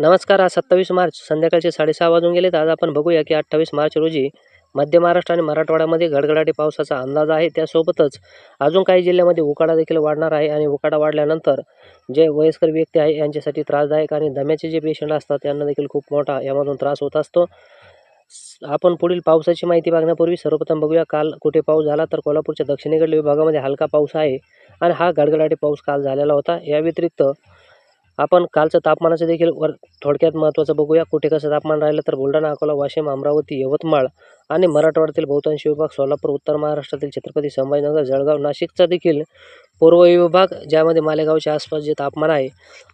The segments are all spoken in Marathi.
नमस्कार आज सत्तावीस मार्च संध्याकाळचे साडेसहा वाजून गेलेत. आज आपण बघूया की अठ्ठावीस मार्च रोजी मध्य महाराष्ट्र आणि मराठवाड्यामध्ये गडगडाटी पावसाचा अंदाज आहे. त्यासोबतच अजून काही जिल्ह्यामध्ये उकाडा देखील वाढणार आहे आणि उकाडा वाढल्यानंतर जे वयस्कर व्यक्ती आहे यांच्यासाठी त्रासदायक आणि दम्याचे जे पेशंट असतात त्यांना देखील खूप मोठा यामधून त्रास होत असतो. आपण पुढील पावसाची माहिती बघण्यापूर्वी सर्वप्रथम बघूया काल कुठे पाऊस झाला तर कोल्हापूरच्या दक्षिणेकडील विभागामध्ये हलका पाऊस आहे आणि हा गडगडाटी पाऊस काल झालेला होता. या व्यतिरिक्त आपण कालचं तापमानाचं देखील वर थोडक्यात महत्त्वाचं बघूया. कुठे कसं तापमान राहिलं तर बुलढाणा अकोला वाशिम अमरावती यवतमाळ आणि मराठवाड्यातील बहुतांश विभाग सोलापूर उत्तर महाराष्ट्रातील छत्रपती संभाजीनगर जळगाव नाशिकचा देखील पूर्व विभाग ज्यामध्ये मालेगावच्या आसपास जे तापमान आहे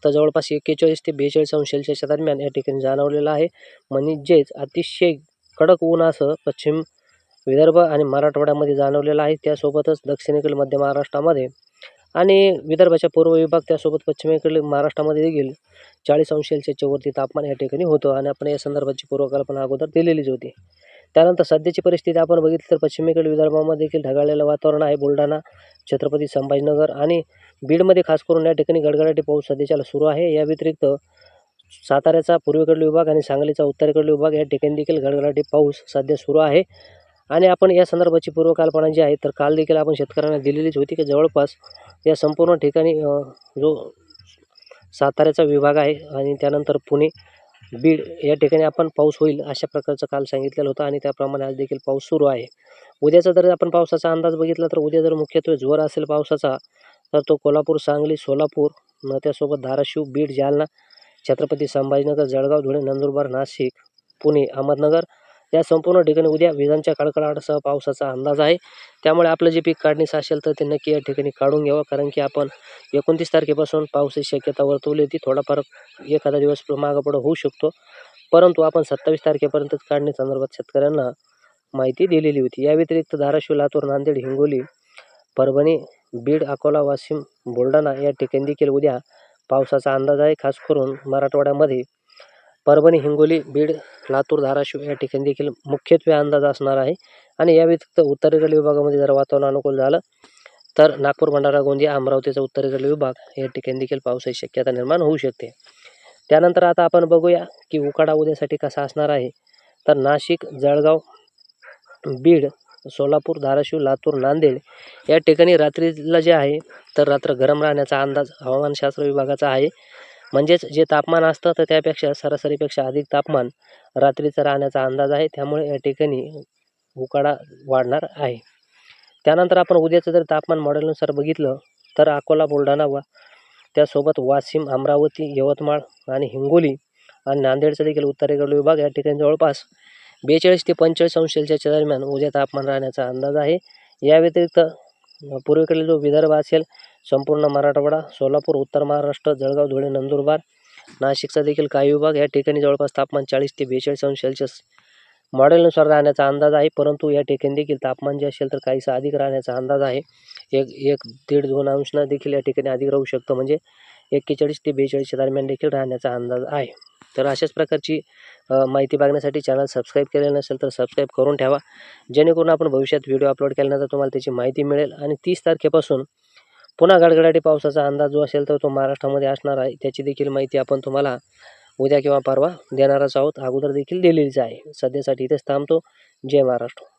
तर जवळपास एक्केचाळीस ते बेचाळीस अंश सेल्सिअसच्या दरम्यान या ठिकाणी जाणवलेलं आहे. म्हणजेच अतिशय कडक ऊन असं पश्चिम विदर्भ आणि मराठवाड्यामध्ये जाणवलेलं आहे. त्यासोबतच दक्षिणेकडील मध्य महाराष्ट्रामध्ये आणि विदर्भाच्या पूर्व विभाग त्यासोबत पश्चिमेकडील महाराष्ट्रामध्ये देखील चाळीस अंश सेल्सिअसच्या वरती तापमान या ठिकाणी होतं आणि आपण या संदर्भाची पूर्वकल्पना अगोदर दिलेलीच होती. त्यानंतर सध्याची परिस्थिती आपण बघितली तर पश्चिमेकडील विदर्भामध्ये देखील ढगाळलेलं वातावरण आहे. बुलढाणा छत्रपती संभाजीनगर आणि बीडमध्ये खास करून या ठिकाणी गडगडाटी पाऊस सध्याच्याला सुरू आहे. या व्यतिरिक्त साताऱ्याचा पूर्वेकडील विभाग आणि सांगलीचा उत्तरेकडील विभाग या ठिकाणी देखील गडगडाटी पाऊस सध्या सुरू आहे. आणि आपण या संदर्भाची पूर्वकल्पना जी आहे तर काल देखील आपण शेतकऱ्यांना दिलेलीच होती की जवळपास या संपूर्ण ठिकाणी जो साताऱ्याचा विभाग आहे आणि त्यानंतर पुणे बीड या ठिकाणी आपण पाऊस होईल अशा प्रकारचं काल सांगितलेलं होतं आणि त्याप्रमाणे आज देखील पाऊस सुरू आहे. उद्याचा जर आपण पावसाचा अंदाज बघितला तर उद्या जर मुख्यत्वे जोर असेल पावसाचा तर तो कोल्हापूर सांगली सोलापूर न त्यासोबत धाराशिव बीड जालना छत्रपती संभाजीनगर जळगाव धुळे नंदुरबार नाशिक पुणे अहमदनगर या संपूर्ण ठिकाणी उद्या विजांच्या कडकडाटासह पावसाचा अंदाज आहे. त्यामुळे आपलं जे पीक काढणीस असेल तर ते नक्की या ठिकाणी काढून घ्यावं कारण की आपण एकोणतीस तारखेपासून पावसाची शक्यता वर्तवली होती. थोडाफार एखादा दिवस मागापुढं होऊ शकतो. परंतु आपण सत्तावीस तारखेपर्यंतच काढण्यासंदर्भात शेतकऱ्यांना माहिती दिलेली होती. या व्यतिरिक्त धाराशिव लातूर नांदेड हिंगोली परभणी बीड अकोला वाशिम बुलढाणा या ठिकाणी देखील उद्या पावसाचा अंदाज आहे. खास करून मराठवाड्यामध्ये परभणी हिंगोली बीड लातूर धाराशिव या ठिकाणी देखील मुख्यत्वे अंदाज असणार आहे. आणि या व्यतिरिक्त उत्तरेकडील विभागामध्ये जर वातावरण अनुकूल झालं तर नागपूर भंडारा गोंदिया अमरावतीचा उत्तरेकडील विभाग या ठिकाणी देखील पावसाची शक्यता निर्माण होऊ शकते. त्यानंतर आता आपण बघूया की उकाडा उद्यासाठी कसा असणार आहे. तर नाशिक जळगाव बीड सोलापूर धाराशिव लातूर नांदेड या ठिकाणी रात्रीला जे आहे तर रात्र गरम राहण्याचा अंदाज हवामानशास्त्र विभागाचा आहे. म्हणजेच जे तापमान असतं तर त्यापेक्षा सरासरीपेक्षा अधिक तापमान रात्रीचं राहण्याचा अंदाज आहे. त्यामुळे या ठिकाणी उकाडा वाढणार आहे. त्यानंतर आपण उद्याचं जर तापमान मॉडेलनुसार बघितलं तर अकोला बुलढाणा वा त्यासोबत वाशिम अमरावती यवतमाळ आणि हिंगोली आणि नांदेडचा देखील उत्तरेकडील विभाग या ठिकाणी जवळपास बेचाळीस ते पंचेचाळीस अंश सेल्सिअसच्या दरम्यान उद्या तापमान राहण्याचा अंदाज आहे. या व्यतिरिक्त पूर्वेकडील जो विदर्भ असेल संपूर्ण मराठवाडा सोलापूर उत्तर महाराष्ट्र जळगाव धुळे नंदुरबार नाशिकचा देखील काही विभाग या ठिकाणी जवळपास तापमान चाळीस ते बेचाळीस अंश सेल्सिअस मॉडेलनुसार राहण्याचा अंदाज आहे. परंतु या ठिकाणी देखील तापमान जे असेल तर काहीसा अधिक राहण्याचा अंदाज आहे. एक एक दीड दोन अंशनं देखील या ठिकाणी अधिक राहू शकतं. म्हणजे एक्केचाळीस ते बेचाळीसच्या दरम्यान देखील राहण्याचा अंदाज आहे. तर अशाच प्रकारची माहिती बघण्यासाठी चॅनल सबस्क्राईब केलेलं नसेल तर सबस्क्राईब करून ठेवा. जेणेकरून आपण भविष्यात व्हिडिओ अपलोड केल्यानंतर तुम्हाला त्याची माहिती मिळेल. आणि तीस तारखेपासून पुन्हा गडगडाटी पावसाचा अंदाज जो असेल तर तो महाराष्ट्रामध्ये असणार आहे. त्याची देखील माहिती आपण तुम्हाला उद्या किंवा परवा देणारच आहोत. अगोदर देखील दिलेलीच आहे. सध्यासाठी इथेच थांबतो. जय महाराष्ट्र.